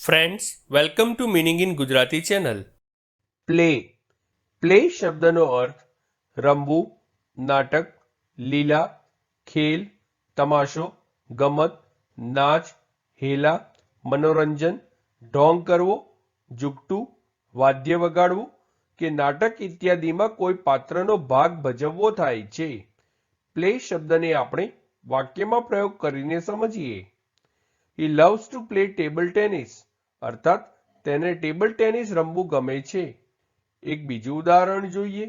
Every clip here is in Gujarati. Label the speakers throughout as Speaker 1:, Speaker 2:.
Speaker 1: Friends welcome to meaning in Gujarati channel
Speaker 2: play play શબ્દનો અર્થ રમવું નાટક લીલા ખેલ તમાશો ગમત નાચ હેલા મનોરંજન ઢોંગ કરવો ઝૂકટું વાદ્ય વગાડવું કે નાટક ઇત્યાદિમાં કોઈ પાત્રનો ભાગ ભજવવો થાય છે પ્લે શબ્દને આપણે વાક્યમાં પ્રયોગ કરીને સમજીએ he loves to play table tennis અર્થાત, તેને ટેબલ ટેનિસ રમવું ગમે છે. એક બીજું ઉદાહરણ જોઈએ.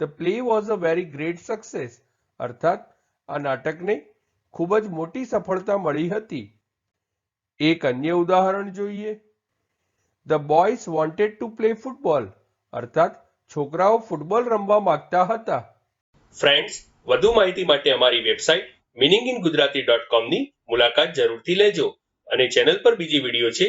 Speaker 2: The play was a very great success અર્થાત, આ નાટકને ખૂબ જ મોટી સફળતા મળી હતી. એક અન્ય ઉદાહરણ જોઈએ. The boys wanted to play football અર્થાત, છોકરાઓ ફૂટબોલ રમવા માંગતા હતા.
Speaker 1: ફ્રેન્ડ્સ વધુ માહિતી માટે અમારી website meaning in Gujarati dot કોમની મુલાકાત જરૂરથી લેજો અને ચેનલ પર બીજી વીડિયો છે